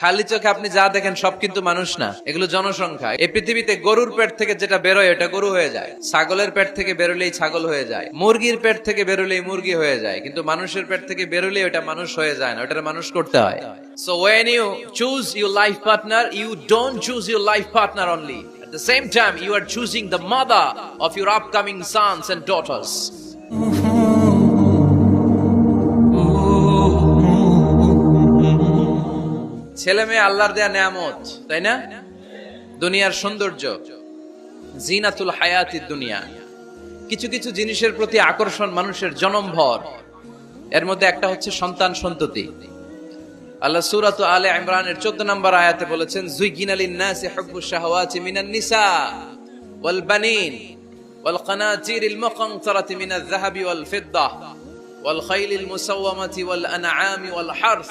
খালি চোখে আপনি যা দেখেন সব কিন্তু মানুষ না। এগুলো জনসংখ্যা। এই পৃথিবীতে গরুর পেট থেকে যেটা বেরোয় এটা গরু হয়ে যায়। ছাগলের পেট থেকে বেরোলেই ছাগল হয়ে যায়। মুরগির পেট থেকে বেরোলেই মুরগি হয়ে যায়। কিন্তু মানুষের পেট থেকে বেরোলেই ওটা মানুষ হয়ে যায় না। ওটা মানুষ করতে হয়। So when you choose your life partner you don't choose your life partner only At the same time, you are choosing the mother of your upcoming sons and. ছেলে মেয়ে আল্লাহর দেয়া নেয়ামত, তাই না? দুনিয়ার সৌন্দর্য, জিনাতুল হায়াতি দুনিয়া। কিছু কিছু জিনিসের প্রতি আকর্ষণ মানুষের জনমভর। এর মধ্যে একটা হচ্ছে সন্তান সন্ততি। আল্লাহ সূরাত আলে ইমরানের 14 নম্বর আয়াতে বলেছেন, জুইগিনা লিন-নাসি হুব্বুশ শাহাওয়াতি মিনান নিসা ওয়াল বানিন ওয়াল কানাতিরিল মুকানতারাতি মিনাল যাহাবি ওয়াল ফিদ্দা ওয়াল খাইলিল মুসাওয়ামাতি ওয়াল আনআমি ওয়াল হারস।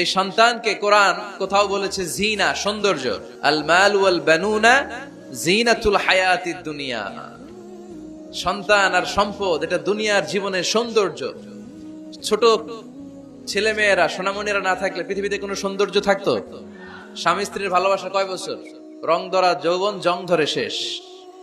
এই সন্তানকে কোরআন কোথাও বলেছে জিনা, সৌন্দর্য। আল মাল ওয়াল বানুনা জিনাতুল হায়াতিদ দুনিয়া। সন্তান আর সম্পদ, এটা দুনিয়ার জীবনের সৌন্দর্য। ছোট ছেলে মেয়েরা সোনামণিরা না থাকলে পৃথিবীতে কোনো সৌন্দর্য থাকতো? স্বামী স্ত্রীর ভালোবাসা কয় বছর? রং ধরা, যৌবন, জং ধরে শেষ।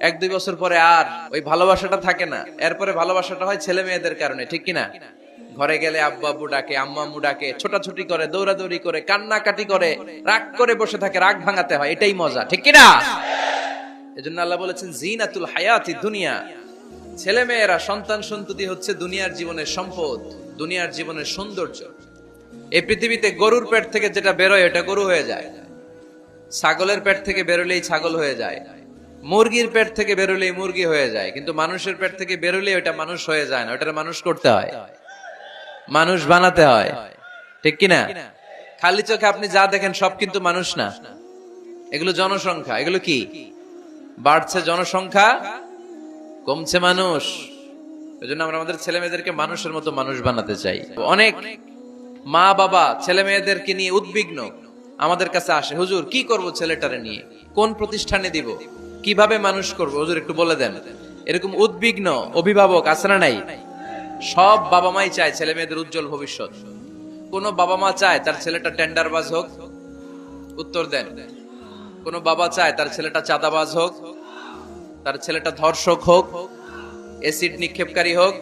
এক দুই বছর পরে আর ওই ভালোবাসাটা থাকে না। এরপরে ভালোবাসাটা হয় ছেলে মেয়েদের কারণে, ঠিক কিনা? ঘরে গেলে আব্বু আব্বু ডাকে আম্মু আম্মু ডাকে, ছোটাছুটি করে, দৌড়াদৌড়ি করে, কান্নাকাটি করে, রাগ করে বসে থাকে, রাগ ভাঙাতে হয়, এটাই মজা, ঠিক কিনা এজন্য আল্লাহ বলেছেন, জিনাতুল হায়াতি দুনিয়া। ছেলে মেয়েরা সন্তান সন্ততি হচ্ছে দুনিয়ার জীবনের সম্পদ, দুনিয়ার জীবনের সৌন্দর্য। এই পৃথিবীতে গরুর পেট থেকে যেটা বেরোয়, এটা গরু হয়ে যায়। ছাগলের পেট থেকে বেরোলেই ছাগল হয়ে যায়। মুরগির পেট থেকে বেরোলেই মুরগি হয়ে যায়। কিন্তু মানুষের পেট থেকে বেরোলেই ওটা মানুষ হয়ে যায় না ওটা মানুষ করতে হয়। মানুষ বানাতে হয়। ঠিক কিনা? খালি চোখে আপনি যা দেখেন সব কিন্তু মানুষ না। এগুলো জনসংখ্যা। এগুলো কি? বাড়ছে জনসংখ্যা, কমছে মানুষ। এজন্য আমরা আমাদের ছেলে মেয়েদেরকে মানুষের মতো মানুষ বানাতে চাই। অনেক মা বাবা ছেলে মেয়েদেরকে নিয়ে উদ্বিগ্ন আমাদের কাছে আসে, হুজুর, কি করব ছেলেটারে নিয়ে? কোন প্রতিষ্ঠানে দিব? কীভাবে মানুষ করব? হুজুর, একটু বলে দেন। এরকম উদ্বিগ্ন অভিভাবক আছে না নাই? সব বাবা মাই চায় ছেলে মেয়েদের উজ্জ্বল ভবিষ্যৎ। কোন বাবা মা চায় তার ছেলেটা টেন্ডারবাজ হোক। উত্তর দেন। কোন বাবা চায় তার ছেলেটা চাঁদাবাজ হোক। তার ছেলেটা ধর্ষক হোক। এসিড নিক্ষেপকারী হোক।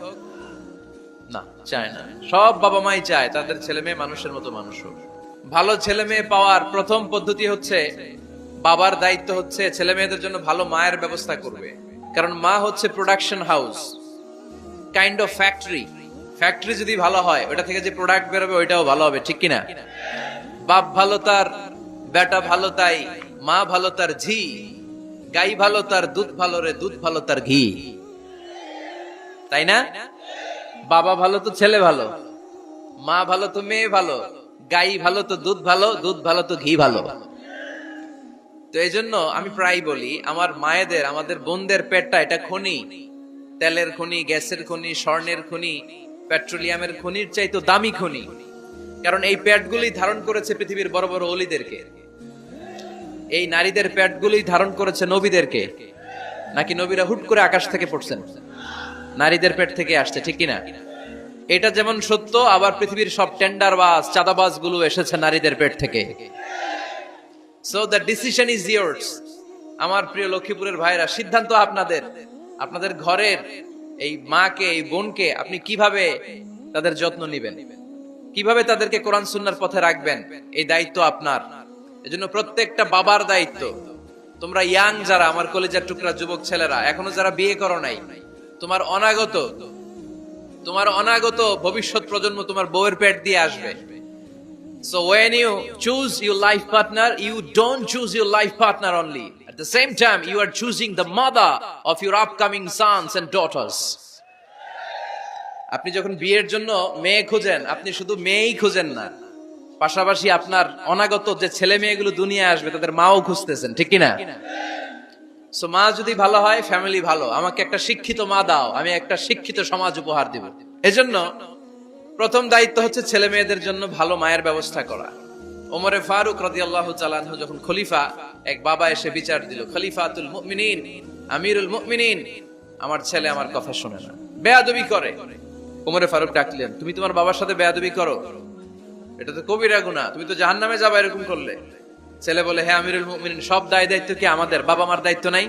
না, চায় না। সব বাবা মাই চায় তাদের ছেলে মেয়ে মানুষের মতো মানুষ হোক। ভালো ছেলে মেয়ে পাওয়ার প্রথম পদ্ধতি হচ্ছে, বাবার দায়িত্ব হচ্ছে ছেলে মেয়েদের জন্য ভালো মায়ের ব্যবস্থা করবে। কারণ মা হচ্ছে production house kind of factory factory যদি ভালো হয়, ওটা থেকে যে প্রোডাক্ট বেরোবে, ওইটাও ভালো হবে, ঠিক কিনা? বাপ ভালো তার, বেটা ভালো তাই, মা ভালো তার ঝি, গাই ভালো তার দুধ ভালো রে, দুধ ভালো তার ঘি। তাই না? বাবা ভালো তো ছেলে ভালো, মা ভালো তো মেয়ে ভালো, গাই ভালো তো দুধ ভালো দুধ ভালো তো ঘি ভালো। তো এই জন্য আমি প্রায় বলি, আমার মায়েদের, আমাদের বোনদের পেটটা এটা খনি। তেলের খনি, গ্যাসের খনি, স্বর্ণের খনি, পেট্রোলিয়ামের খনির চাইতো দামি খনি। কারণ এই পেটগুলি ধারণ করেছে পৃথিবীর বড় বড় অলিদেরকে। এই নারীদের পেটগুলি ধারণ করেছে নবীদেরকে। নাকি নবীরা হুট করে আকাশ থেকে পড়ছেন? নারীদের পেট থেকে আসছে, ঠিক কিনা? এটা যেমন সত্য, আবার পৃথিবীর সব টেন্ডার বাস চাঁদাবাজগুলো এসেছে নারীদের পেট থেকে। So the decision is yours আমার প্রিয় লক্ষ্মীপুরের ভাইরা, সিদ্ধান্ত আপনাদের। আপনাদের ঘরের এই মাকে এই বোনকে আপনি কীভাবে তাদের যত্ন নেবেন? কীভাবে তাদেরকে কোরআন সুন্নার পথে রাখবেন? এই দায়িত্ব আপনার। এজন্য প্রত্যেকটা বাবার দায়িত্ব। তোমরা ইয়াং যারা আমার কলেজের টুকরা যুবক ছেলেরা এখনও যারা বিয়ে করো নাই তোমার অনাগত তোমার অনাগত ভবিষ্যৎ প্রজন্ম তোমার বউয়ের পেট দিয়ে আসবে। So when you choose your life partner, you don't choose your life partner only. The same time, you are choosing the mother of your upcoming sons and daughters. আপনি যখন বিয়ের জন্য মেয়ে খুঁজেন আপনি শুধু মেয়েই খুঁজেন না পাশাপাশি আপনার অনাগত যে ছেলে মেয়েগুলো দুনিয়ায় আসবে তাদের মাও খুঁজতেছেন ঠিক কিনা? সো মা যদি ভালো হয় ফ্যামিলি ভালো। আমাকে একটা শিক্ষিত মা দাও আমি একটা শিক্ষিত সমাজ উপহার দিব। এজন্য প্রথম দায়িত্ব হচ্ছে ছেলে মেয়েদের জন্য ভালো মায়ের ব্যবস্থা করা। ওমরে ফারুক রাদিয়াল্লাহু তাআলাহু যখন খলিফা এক বাবা এসে বিচার দিল, খলিফাতুল মুমিনিন, আমিরুল মুমিনিন। আমার ছেলে আমার কথা শুনে না। বেয়াদবি করে। ওমরে ফারুক ডাকলেন, তুমি তোমার বাবার সাথে বেয়াদবি করো? এটা তো কবিরা গুনাহ, তুমি তো জাহান্নামে যাবে এরকম করলে। ছেলে বলে হ্যাঁ আমিরুল মুমিনিন, সব দায় দায়িত্ব কি আমাদের? বাবা মার দায়িত্ব নাই?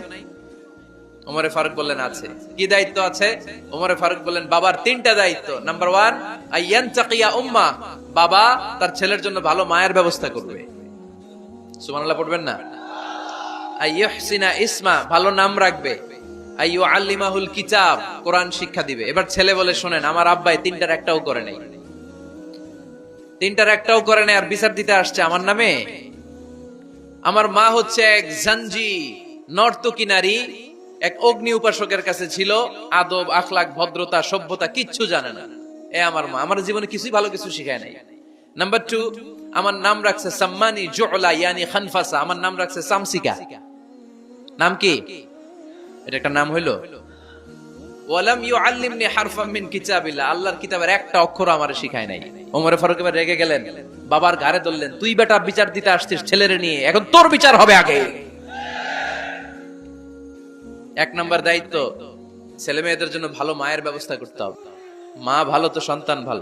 ওমরে ফারুক বললেন, আছে। কি দায়িত্ব আছে? ওমরে ফারুক বললেন, বাবার তিনটা দায়িত্ব। নাম্বার ওয়ান আইয়ান চাকিয়া উম্মা, বাবা তার ছেলের জন্য ভালো মায়ের ব্যবস্থা করবে। সুবহানাল্লাহ, পড়বেন না? ইসমা, ভালো নাম রাখবে। আল্লিমাহুল কিতাব, কোরআন শিক্ষা দিবে। এবার ছেলে বলে, শোনেন, আমার আব্বাই তিনটার একটাও করে তিনটার একটাও করে আর বিচার দিতে আসছে আমার নামে। আমার মা হচ্ছে এক নারী, এক অগ্নি উপাসকের কাছে ছিল, আদব আখলাক ভদ্রতা, সভ্যতা, কিচ্ছু জানে না। এ আমার মা, আমার জীবনে কিছুই ভালো কিছু শিখায় নাই। নাম্বার টু আমার নাম রাখছে সাম্মানি জোলা, ইয়ানি খানফাসা, আমার নাম রাখছে সামসিকা। নাম কি? এটা একটা নাম হইল? ওয়ালাম ইউআল্লিমনি হারফাম মিন কিতাবিল্লাহ। আল্লাহর কিতাবের একটা অক্ষর শিখায় নাই। ওমর ফারুক এবার রেগে গেলেন, বাবার ঘাড়ে ধরলেন, তুই বেটা বিচার দিতে আসছিস ছেলেরে নিয়ে, এখন তোর বিচার হবে আগে। এক নম্বর দায়িত্ব ছেলে মেয়েদের জন্য ভালো মায়ের ব্যবস্থা করতে হবে। মা ভালো তো সন্তান ভালো।